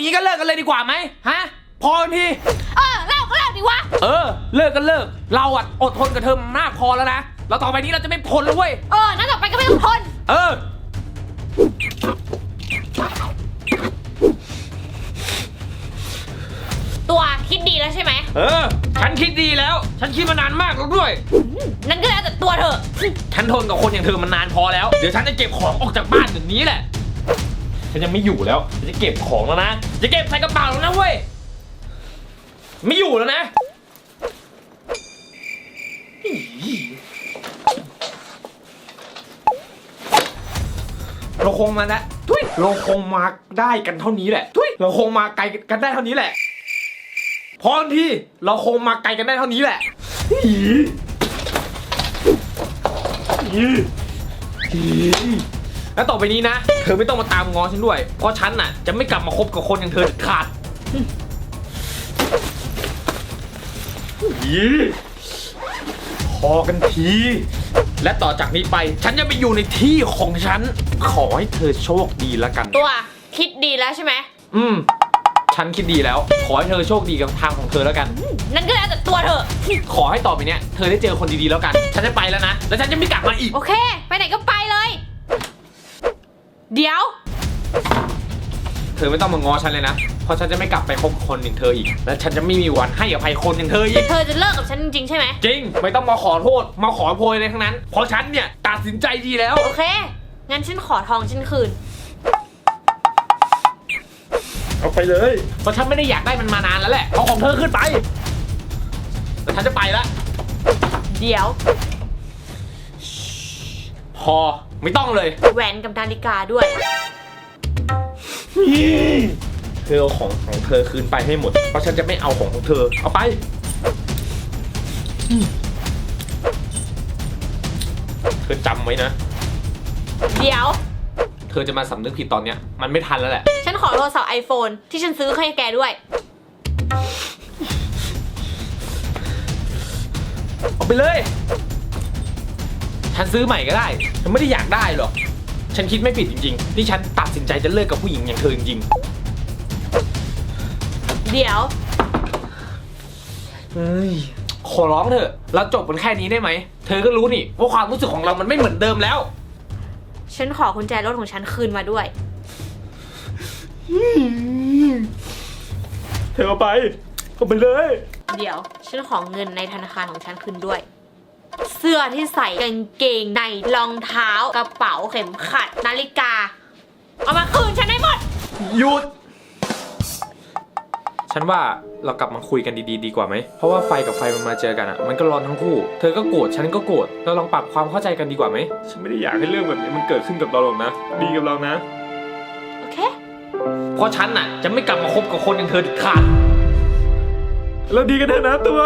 อย่างนี้ก็เลิกกันเลยดีกว่าไหมฮะ พอกันที เออเล่าก็เล่าดิวะ เออ เลิกกันเลิก เราอะอดทนกับเธอมามากพอแล้วนะแล้วต่อไปนี้เราจะไม่ทนแล้วเว้ย เออนั่นต่อไปก็ไม่ต้องทน เออ ตัวคิดดีแล้วใช่ไหมเออ ฉันคิดดีแล้ว ฉันคิดมานานมากแล้วด้วย นั่นก็แล้วแต่ตัวเธอฉันทนกับคนอย่างเธอมานานพอแล้ว เดี๋ยวฉันจะเก็บของออกจากบ้านอย่างนี้แหละ ฉันยังไม่อยู่แล้วฉันจะเก็บของแล้วนะจะเก็บใส่กระเป๋าแล้วนะเว้ย ไม่อยู่แล้วนะเราคงมานะทุยเราคงมาได้กันเท่านี้แหละทุยเราคงมาไกลกันได้เท่านี้แหละพอทีเราคงมาไกลกันได้เท่านี้แหละอีอีอี แล้วต่อไปนี้นะ เธอไม่ต้องมาตามง้อฉันด้วย เพราะฉันน่ะ จะไม่กลับมาคบกับคนอย่างเธอเด็ดขาดอีพอกันที และต่อจากนี้ไป ฉันจะไปอยู่ในที่ของฉัน ขอให้เธอโชคดีแล้วกัน ตัวคิดดีแล้วใช่ไหม อืม ฉันคิดดีแล้ว ขอให้เธอโชคดีกับทางของเธอแล้วกัน นั่นก็แล้วแต่ตัวเธอ ขอให้ต่อไปเนี้ย เธอได้เจอคนดีๆแล้วกัน ฉันจะไปแล้วนะ แล้วฉันจะไม่กลับมาอีก โอเค ไปไหนก็ไปเลย เดี๋ยว เธอไม่ต้องมาง้อฉันเลยนะ เพราะฉันจะไม่กลับไปคบกับคนอย่างเธออีก และฉันจะไม่มีวันให้อภัยคนอย่างเธออีก เธอจะเลิกกับฉันจริงๆใช่ไหม จริง ไม่ต้องมาขอโทษ มาขอโพยอะไรทั้งนั้น เพราะฉันเนี่ยตัดสินใจดีแล้ว โอเค งั้นฉันขอทองฉันคืน เอาไปเลย เพราะฉันไม่ได้อยากได้มันมานานแล้วแหละ เอาของเธอขึ้นไป แต่ฉันจะไปละ เดี๋ยว พอ ไม่ต้องเลย แหวนกับนาฬิกาด้วย เธอเอาของของเธอคืนไปให้หมด เพราะฉันจะไม่เอาของของเธอ เอาไป เธอจำไว้นะ เดี๋ยว เธอจะมาสำนึกผิดตอนเนี้ย มันไม่ทันแล้วแหละ ฉันขอโทรศัพท์ไอโฟนที่ฉันซื้อให้แกด้วย เอาไปเลย ฉันซื้อใหม่ก็ได้ ฉันไม่ได้อยากได้หรอก ฉันคิดไม่ผิดจริงๆ ที่ฉันตัดสินใจจะเลิกกับผู้หญิงอย่างเธอจริงเดี๋ยว ๆเฮ้ยขอร้องเถอะ เราจบกันแค่นี้ได้ไหม เธอก็รู้นี่ว่าความรู้สึกของเรามันไม่เหมือนเดิมแล้ว ฉันขอกุญแจรถของฉันคืนมาด้วย เธอเอาไปเอาไปเลย เดี๋ยว ฉันขอเงินในธนาคารของฉันคืนด้วย เสื้อที่ใส่กางเกงในรองเท้ากระเป๋าเข็มขัด นาฬิกา เอามาคืนฉันให้หมด หยุด ฉันว่าเรากลับมาคุยกันดีๆ ดีกว่าไหม เพราะว่าไฟกับไฟมันมาเจอกันอะ มันก็ร้อนทั้งคู่ เธอก็โกรธ ฉันก็โกรธ เราลองปรับความเข้าใจกันดีกว่าไหม ฉันไม่ได้อยากให้เรื่องแบบนี้มันเกิดขึ้นกับเราหรอกนะ ดีกับเรานะ โอเค เพราะฉันน่ะจะไม่กลับมาคบกับคนอย่างเธอเด็ดขาด เราดีกันเถอะนะตัว